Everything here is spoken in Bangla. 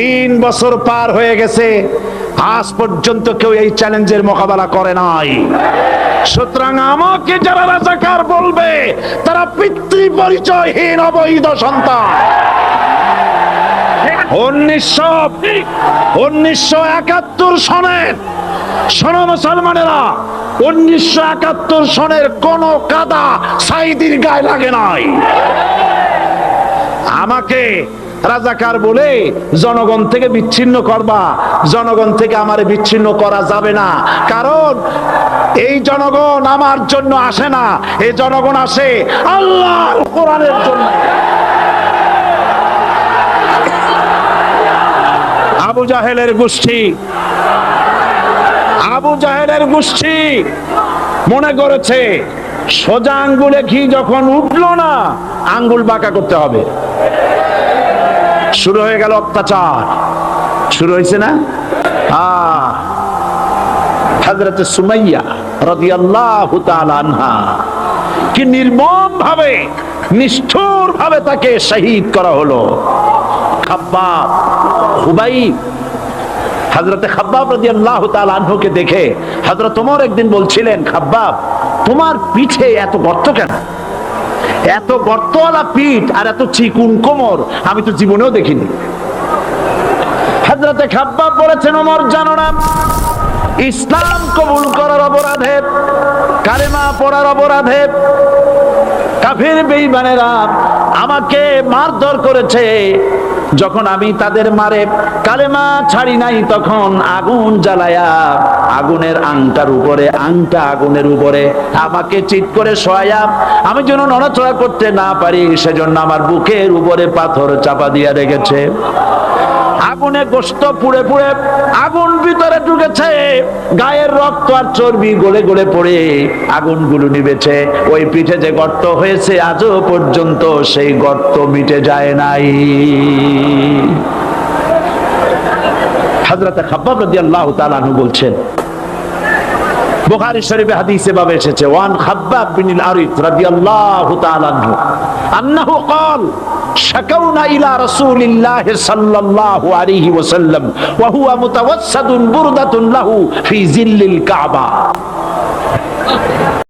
তিন বছর পার হয়ে গেছে। আজ পর্যন্ত কেউ এই চ্যালেঞ্জের মোকাবেলা করে নাই। সুতরাং আমাকে যারা রাজাকার বলবে, তারা পিতৃ পরিচয়হীন অবৈধ সন্তান। আমাকে রাজাকার বলে, জনগণ থেকে বিচ্ছিন্ন করবা। জনগণ থেকে আমারে বিচ্ছিন্ন করা যাবে না। কারণ, এই জনগণ আমার জন্য আসে না। এই জনগণ আসে আল্লাহ কোরআনের জন্য। আবু জাহেলের গোষ্ঠী। আবু জাহেলের গোষ্ঠী মনে করেছে, সোজা আঙ্গুলে ঘি যখন উঠল না, আঙ্গুল বাঁকা করতে হবে। শুরু হয়ে গেল অত্যাচার। শুরু হয়েছে না? হাজরতে সুমাইয়া আনহা কি নির্মম ভাবে নিষ্ঠুর ভাবে তাকে শহীদ করা হলো। আনহুকে দেখে হযরত একদিন বলছিলেন, খাব্বাব, তোমার পিঠে এত গর্ত কেন? এত গর্তওয়ালা পিঠ আর এত চিকুন কোমর আমি তো জীবনেও দেখিনি। হাজরাতে খাব্বা বলেছেন, ওমর, জানো না, ইসলাম কবুল করার অপরাধে, কালেমা পড়ার অপরাধে কাফির বেইমানেরা আমাকে মারধর করেছে। যখন আমি তাদের মারে কালেমা ছাড়ি নাই, তখন আগুন জ্বালায়া আগুনের আংটার উপরে, আংটা আগুনের উপরে আমাকে চিৎ করে শোয়া আমি যেন নড়াচড়া করতে না পারি, সেজন্য আমার বুকের উপরে পাথর চাপা দিয়া রেখেছে। আগুনে গোস্ত পুড়ে পুড়ে আগুন ভিতরে ঢুকেছে। গায়ের রক্ত আর চর্বি গলে গলে পড়ে আগুনগুলো নিবেছে ওই পিঠে যে গর্ত হয়েছে, আজও পর্যন্ত সেই গর্ত মিটে যায় নাই। হাজরাতে খাব্বাব রাদিয়াল্লাহু তাআলা বলছেন বুখারী শরীফে হাদিসে ভাবে এসেছে ওয়ান খাব্বাব বিন আরিদ রাদিয়াল্লাহু তাআলা আনহু আন্নাহু قال شكونا إلى رسول الله صلى الله عليه وسلم وهو متوسد بردة له في ظل الكعبة